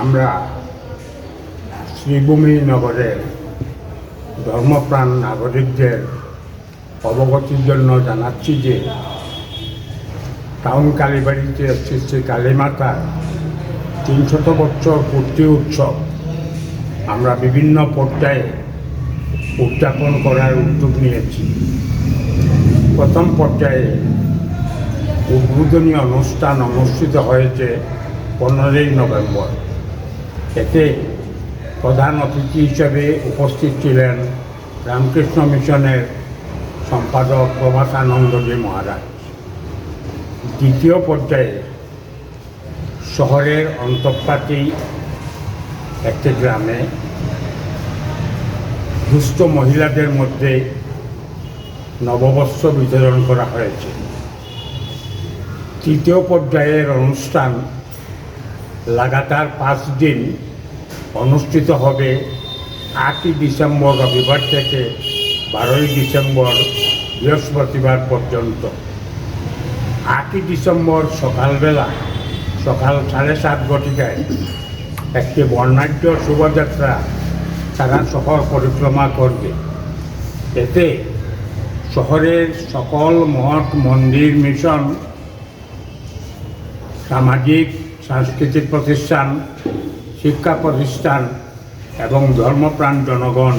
আমরা শ্রীভূমি নগরের ধর্মপ্রাণ নাগরিকদের অবগতির জন্য জানাচ্ছি যে টাউন কালীবাড়িতে শ্রী শ্রী কালীমাতার তিনশত বছর পূর্তি উৎসব আমরা বিভিন্ন পর্যায়ে উদযাপন করার উদ্যোগ নিয়েছি। প্রথম পর্যায়ে উদ্বোধনী অনুষ্ঠান অনুষ্ঠিত হয়েছে পনেরোই নভেম্বর। এতে প্রধান অতিথি হিসেবে উপস্থিত ছিলেন রামকৃষ্ণ মিশনের সম্পাদক প্রভাসানন্দজি মহারাজ। দ্বিতীয় পর্যায়ে শহরের অন্তঃপাতি একটি গ্রামে দুস্থ মহিলাদের মধ্যে নববর্ষ বিতরণ করা হয়েছে। তৃতীয় পর্যায়ের অনুষ্ঠান লাগাতার পাঁচ দিন অনুষ্ঠিত হবে আটই ডিসেম্বর রবিবার থেকে বারোই ডিসেম্বর বৃহস্পতিবার পর্যন্ত। আটই ডিসেম্বর সকালবেলা, সকাল সাড়ে সাত ঘটিকায় একটি বর্ণাঢ্য শোভাযাত্রা সারা শহর পরিক্রমা করবে। এতে শহরের সকল মঠ, মন্দির, মিশন, সামাজিক সাংস্কৃতিক প্রতিষ্ঠান, শিক্ষা প্রতিষ্ঠান এবং ধর্মপ্রাণ জনগণ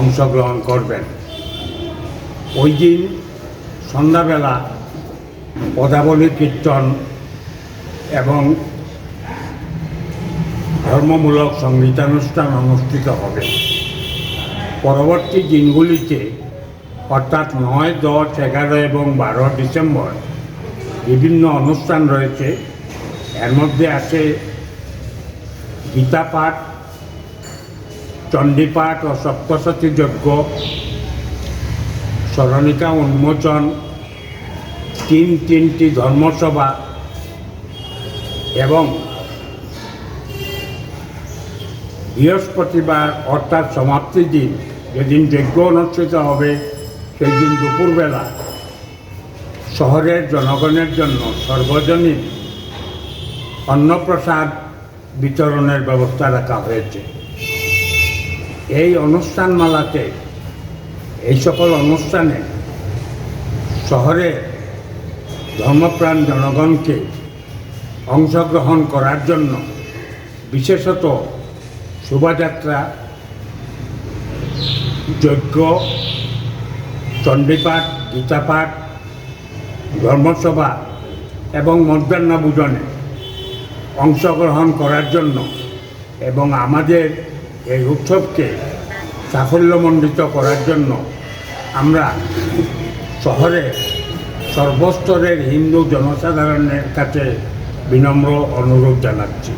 অংশগ্রহণ করবেন। ওই দিন সন্ধ্যাবেলা পদাবলী কীর্তন এবং ধর্মমূলক সঙ্গীতানুষ্ঠান অনুষ্ঠিত হবে। পরবর্তী দিনগুলিতে, অর্থাৎ নয়, দশ, এগারো এবং বারো ডিসেম্বর, বিভিন্ন অনুষ্ঠান রয়েছে। এর মধ্যে আছে গীতা পাঠ চণ্ডীপাঠ ও সপ্তশতী যজ্ঞ, স্মরণিকা উন্মোচন, তিন তিনটি ধর্মসভা এবং বৃহস্পতিবার অর্থাৎ সমাপ্তি দিন, যেদিন যজ্ঞ অনুষ্ঠিত হবে সেই দিন দুপুরবেলা। শহরের জনগণের জন্য সর্বজনীন অন্নপ্রসাদ বিতরণের ব্যবস্থা রাখা হয়েছে। এই অনুষ্ঠানমালাতে, এই সকল অনুষ্ঠানে শহরের ধর্মপ্রাণ জনগণকে অংশগ্রহণ করার জন্য বিশেষত শোভাযাত্রা, যজ্ঞ, চণ্ডীপাঠ, গীতাপাঠ, ধর্মসভা এবং মধ্যাহ্নভোজনে অংশগ্রহণ করার জন্য এবং আমাদের এই উৎসবকে সাফল্যমণ্ডিত করার জন্য আমরা শহরে সর্বস্তরের হিন্দু জনসাধারণের কাছে বিনম্র অনুরোধ জানাচ্ছি।